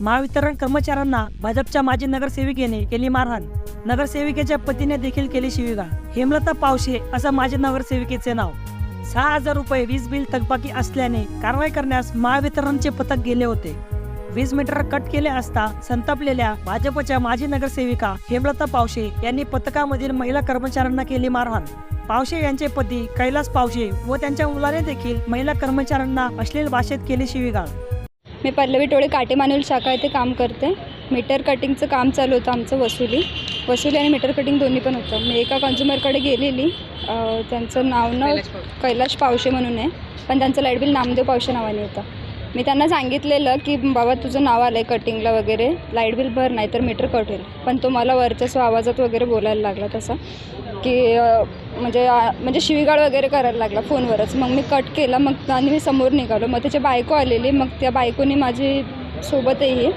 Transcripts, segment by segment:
महावितरण कर्मचाऱ्यांना भाजपच्या माजी नगरसेविकेने केली मारहाण. नगरसेविकेच्या पतीने देखील केली शिवीगाळ. हेमलता पावशे असं माजी नगरसेविकेचे नाव. सहा हजार रुपये वीज बिल थकबाकी असल्याने कारवाई करण्यास महावितरणचे पथक गेले होते. वीज मीटर कट केले असता संतापलेल्या भाजपच्या माजी नगरसेविका हेमलता पावशे यांनी पथकामधील महिला कर्मचाऱ्यांना केली मारहाण. पावशे यांचे पती कैलास पावशे व त्यांच्या मुलाने देखील महिला कर्मचाऱ्यांना अश्लील भाषेत केली शिवीगाळ. मी पल्लवी टोळे काटेमानुल शाखा येथे काम करते. मीटर कटिंगचं काम चालू होतं आमचं वसुली. वसुली आणि मीटर कटिंग दोन्ही पण होतं. मी एका कन्झ्युमरकडे गेलेली. त्यांचं नाव ना कैलाश पावशे म्हणून आहे. पण त्यांचं लाइट बिल नामदेव पावशे नावाने येतं मी त्यांना सांगितलेलं की बाबा तुझं नाव आलं आहे कटिंगला वगैरे. लाइट बिल भर नाही तर मीटर कट होईल. पण तो मला वर्चस्व आवाजात वगैरे बोलायला लागला तसा. की म्हणजे म्हणजे शिवीगाळ वगैरे करायला लागला फोनवरच. मग मी कट केला मग आणि मी समोर निघालो. मग त्याची बायको आलेली. मग त्या बायकोनी माझी सोबतही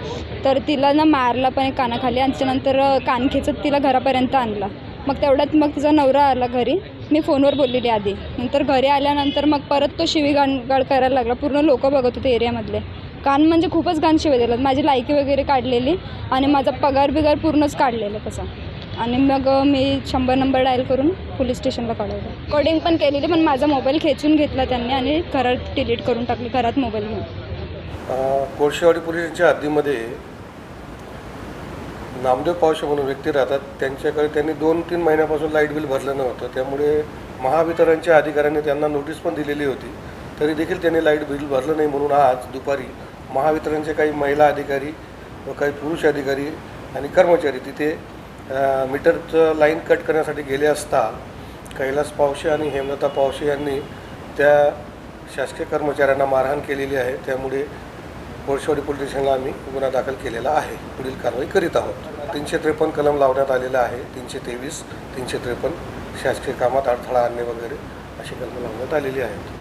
तर तिला ना मारला पण एक कानाखाली. आणि त्याच्यानंतर कान खेचत तिला घरापर्यंत आणला. मग तेवढ्यात मग तिचा नवरा आला घरी. मी फोनवर बोललेली आधी. नंतर घरी आल्यानंतर मग परत तो शिवी गाळ करायला लागला. पूर्ण लोक बघत होते एरियामधले. कान म्हणजे खूपच घाण शिवे दिलं माझी लायकी वगैरे काढलेली आणि माझा पगार बिगार पूर्णच काढलेला तसा. आणि मग मी शंभर नंबर डायल करून पोलीस स्टेशनला कळवलं कोडिंग पण केलेली पण माझा मोबाईल खेचून घेतला त्यांनी आणि घरात डिलीट करून टाकली. घरात मोबाईल घेऊन. कोळशेवाडी पोलिसांच्या हद्दीमध्ये नामदेव पावशे म्हणून व्यक्ती राहतात. त्यांच्याकडे त्यांनी दोन तीन महिन्यापासून लाइट बिल भरलं नव्हतं. त्यामुळे महावितरणच्या अधिकाऱ्यांनी त्यांना नोटीस पण दिलेली होती. तरी देखील त्यांनी लाइट बिल भरलं नाही म्हणून आज दुपारी महावितरणचे काही महिला अधिकारी व काही पुरुष अधिकारी आणि कर्मचारी तिथे मीटरचं लाईन कट करण्यासाठी गेले असता कैलास पावशे आणि हेमलता पावशे यांनी त्या शासकीय कर्मचाऱ्यांना मारहाण केलेली आहे. त्यामुळे कोळशेवाडी पोलीस स्टेशनला आम्ही गुन्हा दाखल केलेला आहे. पुढील कारवाई करीत आहोत. तीनशे त्रेपन्न कलम लावण्यात आलेला आहे. तीनशे तेवीस तीनशे त्रेपन्न शासकीय कामात अडथळा आणणे वगैरे अशी कलम लावण्यात आलेली आहेत